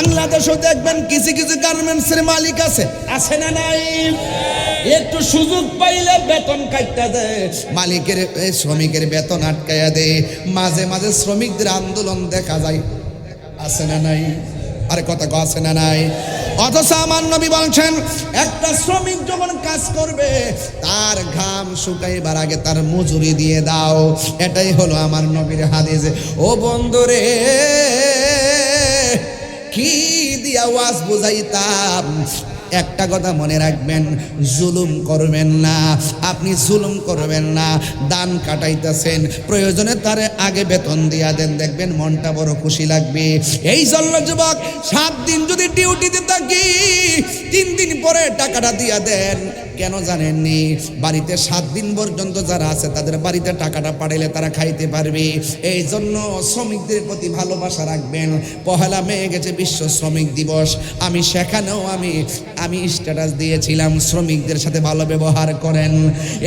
বাংলাদেশও দেখবেন কিছু কিছু গার্মেন্টসের মালিক আছে। আছে না নাই? একটু সুযোগ পাইলে বেতন কাটতে দেয় মালিকের শ্রমিকের বেতন আটকাইয়া দেয় মাঝে মাঝে শ্রমিকদের আন্দোলন দেখা যায়। আছে না নাই? আরে কথা আছে না নাই? অথচ আমার নবী বলছেন, একটা শ্রমিক যখন কাজ করবে, তার ঘাম শুকাইবার আগে তার মজুরি দিয়ে দাও। এটাই হলো আমার নবীর হাদিস। ও বন্ধুরে কি দিয়া ওয়াজ বুঝাইতাম। একটা কথা মনে রাখবেন, জুলুম করবেন না। আপনি জুলুম করবেন না, দান কাটাইতেছেন। প্রয়োজনে তারে আগে বেতন দিয়া দেন, দেখবেন মনটা বড় খুশি লাগবে। এই জন্য যুবক, সাত দিন যদি ডিউটিতে থাকি, তিন দিন পরে টাকাটা দিয়া দেন। কেন জানেননি? বাড়িতে সাত দিন পর্যন্ত যারা আছে, তাদের বাড়িতে টাকাটা পাঠাইলে তারা খাইতে পারবে। এই জন্য শ্রমিকদের প্রতি ভালোবাসা রাখবেন। পহেলা মেয়ে গেছে বিশ্ব শ্রমিক দিবস। আমি সেখানেও আমি আমি স্ট্যাটাস দিয়েছিলাম, শ্রমিকদের সাথে ভালো ব্যবহার করেন।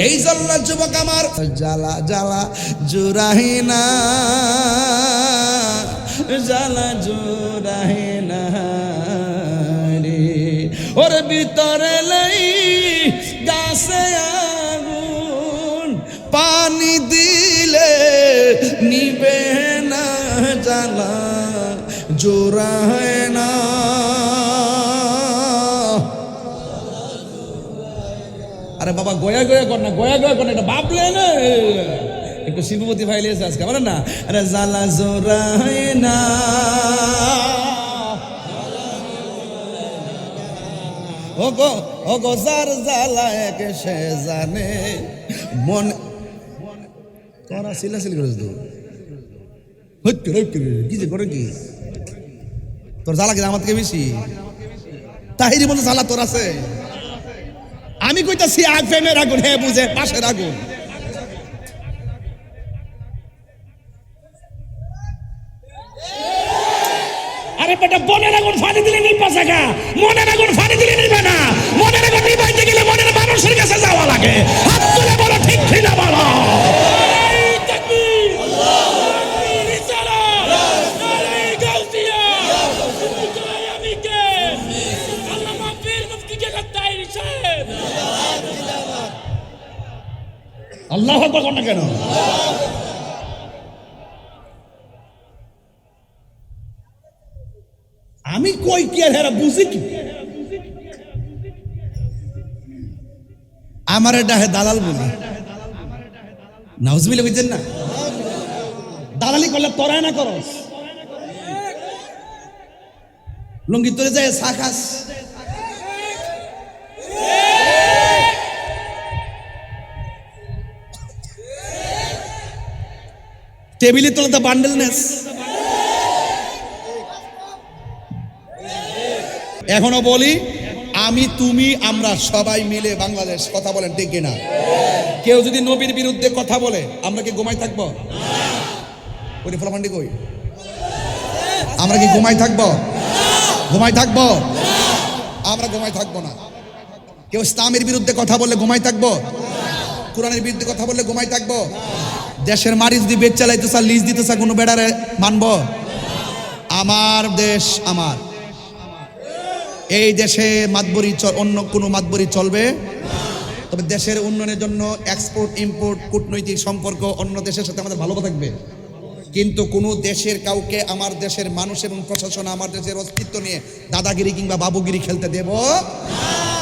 এই জন্য যুবক আমার, জ্বালা জ্বালা জুরাহি না, জ্বালা জুরাহি না রে। ওর ভিতরে নিবে না জ্বালা জোড়ায় না আরে বাবা গয়া গয়া কর না গয়া গয়া কর না এটা বাপলে না একটু শিল্পপতি ভাই লিয়েছে আজকে বলেন না আরে জ্বালা জোড়ায় না ও গো ও গো যার জ্বালা এক সে জানে মন তোরা সিলা সিলি করেছ তো হচ্ছে হচ্ছে কি যে করে কি? তোর জ্বালা কিনা আমার থেকে বেশি? তাহিরি মতো জ্বালা তোর আছে। আমি কইতাছি আগ হ্যাঁ বুঝে আরে বেটা বনের আগুন ফানি দিলে নিবা জায়গা মনের আগুন ফানি দিলে নিবে না মনের আগুন নিবাইতে গেলে মনের মানুষের কাছে যাওয়া আল্লাহ কর না কেন? আমি কই কি আর হেরা বুঝি কি? আমার ডাহে দালাল বলি। নাউজবিলে বুঝছেন না? দালালি করলে তোরাই না করস। লঙ্গি তোরে যায় সাখাস টেবিলের তলাতে বান্ডেল নেস এখনও বলি, আমি, তুমি, আমরা সবাই মিলে বাংলাদেশ কথা বলেন, ঠিক কিনা? কেউ যদি নবীর বিরুদ্ধে কথা বলে, আমরা কি ঘুমাই থাকব? কই? আমরা কি ঘুমাই থাকব? ঘুমাই থাকব? আমরা ঘুমাই থাকব না। কেউ ইসলামের বিরুদ্ধে কথা বললে ঘুমাই থাকব? কোরআনের বিরুদ্ধে কথা বললে ঘুমাই থাকব? দেশের মারি দিয়ে বেচ চালাইতে চা লিজ দিতে চা কোনো বেড়ারে মানব? আমার দেশ আমার। এই দেশে মাতবরি অন্য কোনো মাতবরি চলবে? তবে দেশের উন্নয়নের জন্য এক্সপোর্ট ইম্পোর্ট কূটনৈতিক সম্পর্ক অন্য দেশের সাথে আমাদের ভালো থাকবে। কিন্তু কোনো দেশের কাউকে আমার দেশের মানুষ এবং প্রশাসন, আমার দেশের অস্তিত্ব নিয়ে দাদাগিরি কিংবা বাবুগিরি খেলতে দেব?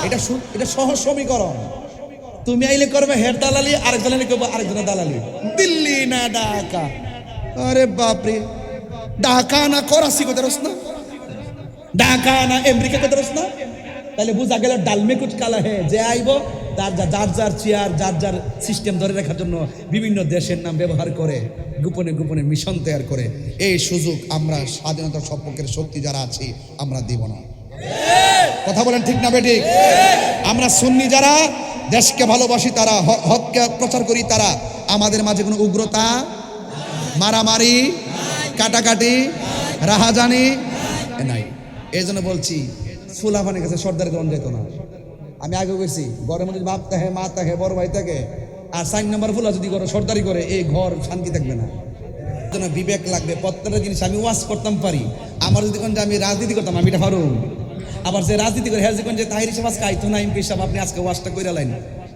এটা এটা সহজ সমীকরণ। তুমি আইলে করবে হেড দালালি আরেকজনের করবে আরেকজনের দালালি। দিল্লি না ঢাকা। আরে বাপরে। ঢাকা না করাচি কোথায় রস না? ঢাকা না আমেরিকা কোথায় রস না? তাহলে বুঝা গেল ডালমে কুচ কালা হে যে আইব তার যা যার যার চেয়ার যার যার সিস্টেম ধরে রাখার জন্য বিভিন্ন দেশের নাম ব্যবহার করে গোপনে গোপনে মিশন তৈরি করে। এই সুযোগ আমরা স্বাধীনতা সপক্ষের শক্তি যারা আছি আমরা দিব না। কথা বলেন ঠিক না বেঠিক আমরা সুন্নি যারা দেশকে ভালোবাসি তারা হককে প্রচার করি তারা। আমাদের মাঝে কোনো উগ্রতা, মারামারি, কাটাকাটি, রাহাজানি নাই। এই জন্য বলছি সুলাফানের কাছে সর্দার গ্রহণ যেত না। আমি আগে গেছি মধ্যে বাপ থাকে, মা থাকে, বড় ভাই থাকে, আর সাইন নাম্বার ফুলা যদি করে সর্দারি করে, এই ঘর শান্তি থাকবে না। জন্য বিবেক লাগবে, প্রত্যেকটা জিনিস আমি ওয়াশ করতাম পারি। আমার যদি কোন আমি রাজনীতি করতাম, আমি এটা পারো আবার যে রাজনীতি করে হ্যাঁ যে তাহির হিসাব আজকে আইতো না এমপি সাহেব আপনি আজকে ওয়াজটা করে লাইন।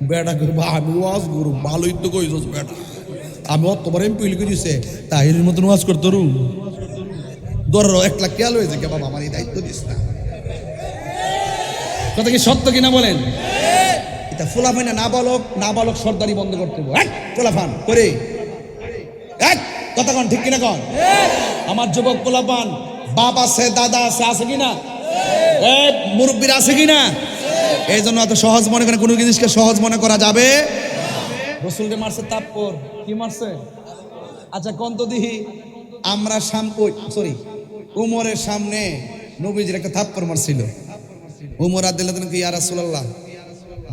বেটা আমি ওয়াজ করু ভালোই তো কইছস বেটা। আমি অতবার এমপি লিখে দিছে তাহিরের মতন ওয়াজ করতে রু ধর এক লাখ কেয়াল হয়েছে কে বাবা আমার এই দায়িত্ব দিস না। কথা কি সত্য কিনা বলেন? এটা ফুলাফান না বালক না বালক সর্দারি বন্ধ করতে এক ফুলাফান করে। এক কথা কন ঠিক কিনা কন? আমার যুবক পোলাপান বাপ আছে দাদা আছে আছে কিনা? এ মুরব্বীর আছে কিনা? এই জন্য এত সহজ মনে করেন কোনো জিনিসকে সহজ মনে করা যাবে? রসুলকে মারছে তাপ্পর। কি মারছে? আচ্ছা কোন তো দিহি। আমরা সাম ওই সরি উমরের সামনে নবীজির একটা থাপ্পড় মারছিল। উমর আদিল্লাহ কি ইয়া রাসূলুল্লাহ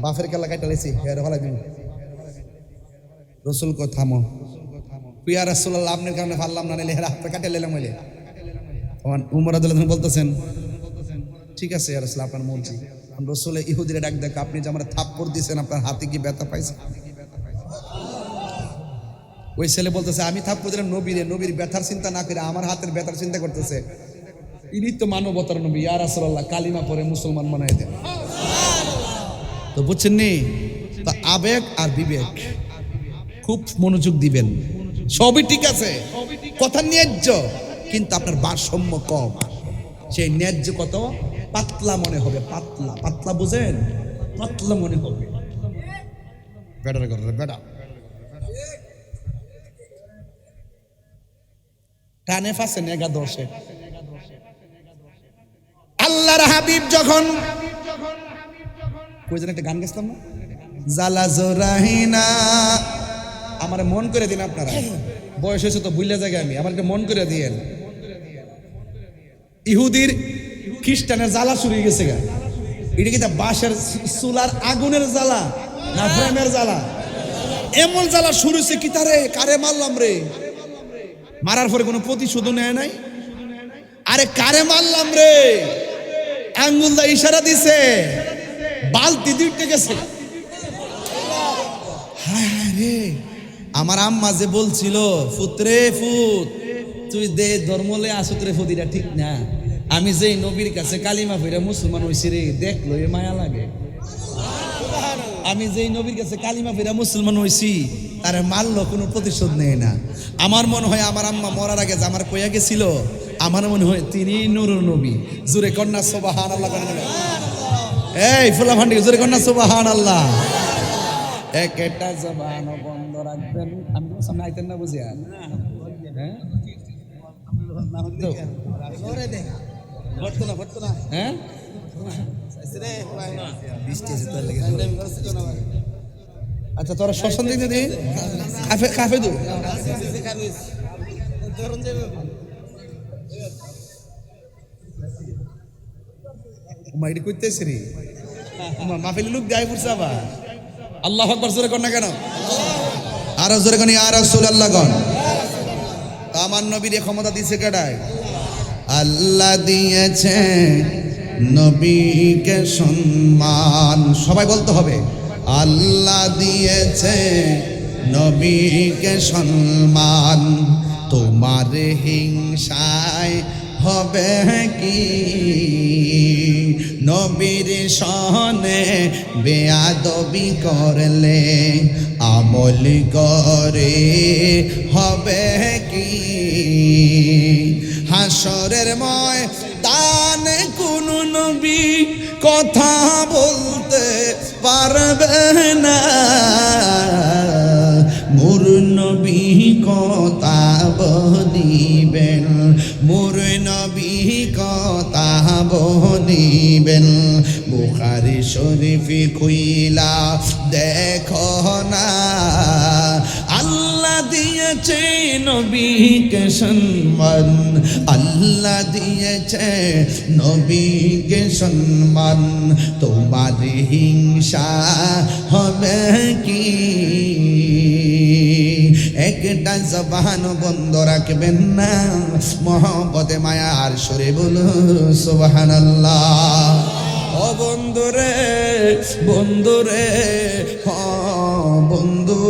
বাফের খেলা কাটা লেছি হের ভালো দিন রসুল কো থামো। পিয়া রাসূলুল্লাহ আপনার কারণে পারলাম না নিলে হাতে কাটে লেলাম হইলে। উমর আদিল্লাহ বলতেছেন ঠিক আছে রাসূল আপনার মর্জি রসুল ইহুদিরে ডাক দেখ, আপনি যে আমার থাপ্পড় দিয়েছেন আপনার হাতে কি ব্যথা পাইছে? ওই ছেলে বলতেছে, আমি থাপ্পড় দিলাম নবীরে, নবীর ব্যথার চিন্তা না করে আমার হাতের ব্যথার চিন্তা করতেছে। ইনি তো মানবতার নবী, ইয়া রাসূলুল্লাহ, কালিমা পরে মুসলমান বানাই দেন। তো বুঝছেন নি? আবেগ আর বিবেক খুব মনোযোগ দিবেন। সবই ঠিক আছে, কথা ন্যায্য, কিন্তু আপনার ভারসাম্য কম। সেই ন্যায্য কত? পাতলা মনে হবে, পাতলা। পাতলা বুঝেন? পাতলা মনে হবে। বেটার কথা বেটা। টানে ফাঁসে নেগা দশে আল্লাহর হাবিব যখন কই একটা গান গেছিলাম না? জালা জোরাহিনা আমার মন করে দিন আপনারা। বয়স হয়েছে তো বুঝলে জায়গা আমি। আমার মন করে দিয়েন। ইহুদির খ্রিস্টানের জ্বালা শুরু হয়ে গেছে এটা কি বাঁশের চুলার আগুনের জ্বালা না প্রেমের জ্বালা? এমন জ্বালা শুরু হয়েছে কি তারে? কারে মারলাম রে? মারার পরে কোনো প্রতিশোধ নেয় নাই? আরে কারে মারলাম রে? আঙ্গুল দা ইশারা দিছে। বালতি দুইতে গেছে। হায় হায় রে। আমার আম্মা যে বলছিল, ফুতরে ফুত, তুই দে ধর্মলে আসুতরে ফুদিটা ঠিক না। আমি যেই নবীর কাছে কালিমা ফিরে মুসলমান হইছি রে দেখল এ মায়া লাগে আমি যেই নবীর কাছে কালিমা ফিরা মুসলমান হইছি তারে মারলো কোনো প্রতিশোধ নেয় না আমার মনে হয় আমার আম্মা মরার আগে যে আমার কইয়া গেছিল আমার মনে হয় তিনি নুরুর নবী জুরে কন্যা সোবাহান আল্লাহ। এই ফুলা ভান্ডি জুরে কন্যা সোবাহান আল্লাহ একটা জবান বন্ধ রাখবেন আমি তোমার সামনে আইতেন না হ্যাঁ হ্যাঁ? আচ্ছা তোরা শ্মশান দিতে দি কাফে কাফে দু রে। লোক পড়ছে আবার। আল্লাহ আকবার জোরে কর না কেন? আরও জোরে কনি আর আমার নবীর ক্ষমতা দিছে কেডায়? আল্লাহ দিয়েছে নবীকে সম্মান। সবাই বলতে হবে, আল্লাহ দিয়েছে নবীকে সম্মান। তোমার হিংসায় হবে কি? নবীর সনে বেয়াদবি করলে আমল করে হবে কি? হাসরের ময় তান কোন নবী কথা বলতে পারবে না। মোর নবী কথা বলিবেন, মোর নবী কথা বলিবেন। বুখারি শরীফি খুইলা দেখো না। দিয়েছে নবীকে সম্মান, আল্লাহ দিয়েছে নবীকে সম্মান। তোমার হিংসা হবে কি? একটা জবান বন্ধ রাখবেন না। মহব্বতে, মায়ার সরে বলো সোবাহান ও বন্ধুরে বন্ধুরে বন্ধু।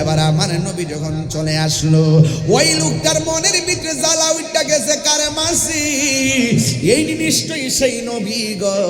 এবার আমার নবী যখন চলে আসলো, ওই লোকটার মনের ভিতরে জ্বালা উঠটা গেছে, কারে মাসি এই নিশ্চয়ই সেই নবী গো।